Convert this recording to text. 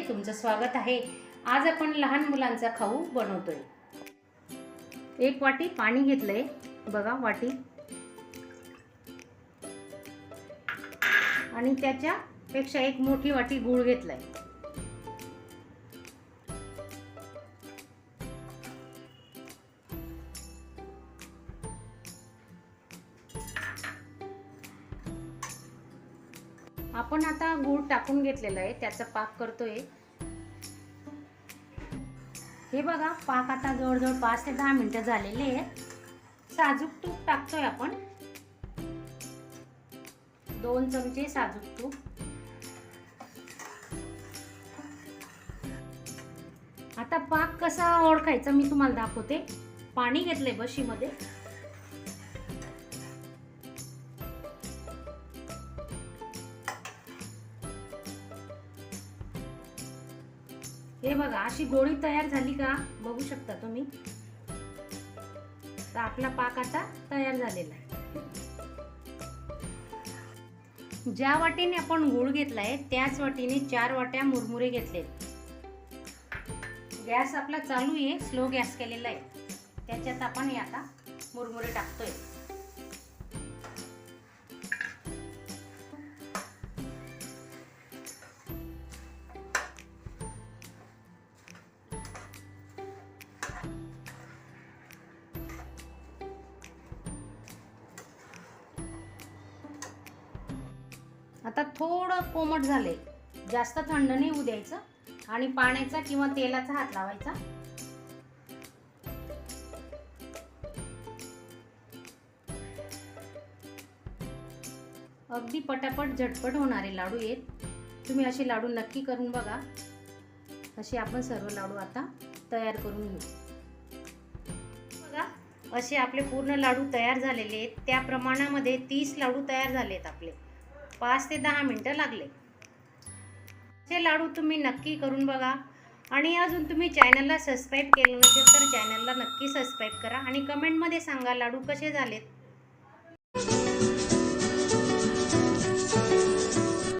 तुमचं स्वागत आहे. आज आपण लहान मुलांचा खाऊ बनवतोय. एक वाटी पाणी घेतलंय. बघा वाटी. आणि त्याच्यापेक्षा एक मोठी वाटी गूळ घेतलाय. आपण आता गूळ टाकून घेतलेला आहे त्याचा पाक करतोय. हे बघा पाक आता जवळजवळ पाच ते दहा मिनिटं झालेले आहेत. साजूक तूप टाकतोय आपण. दोन चमचे साजूक तूप. आता पाक कसा ओळखायचा मी तुम्हाला दाखवते. पाणी घेतलंय बशीमध्ये. हे बघा अशी गोळी तयार झाली का? बघू शकता तुम्ही. तर आपला पाक आता तयार झालेला आहे. ज्या वाटीने आपण गूळ घेतलाय त्याच वाटीने चार वाट्या मुरमुरे घेतले. गॅस आपला चालू आहे स्लो गॅस केलेला आहे. त्याच्यात आपण हे आता मुरमुरे टाकतोय. आता थोडं कोमट झाले जास्त थंड नाही होऊ द्यायचं. आणि पाण्याचा किंवा तेलाचा हात लावायचा. अगदी पटापट झटपट होणारे लाडू आहेत तुम्ही असे लाडू नक्की करून बघा. असे आपण सर्व लाडू आता तयार करून घेऊ. बघा असे आपले पूर्ण लाडू तयार झालेले आहेत. त्या प्रमाणामध्ये तीस लाडू तयार झाले आहेत आपले. पाच ते दहा मिनटं लागले. हे लाडू तुम्ही नक्की करून बघा. आणि अजून तुम्ही चॅनलला सबस्क्राईब केलं नसेल तर चॅनलला नक्की सबस्क्राईब करा आणि कमेंटमध्ये सांगा लाडू कसे झालेत.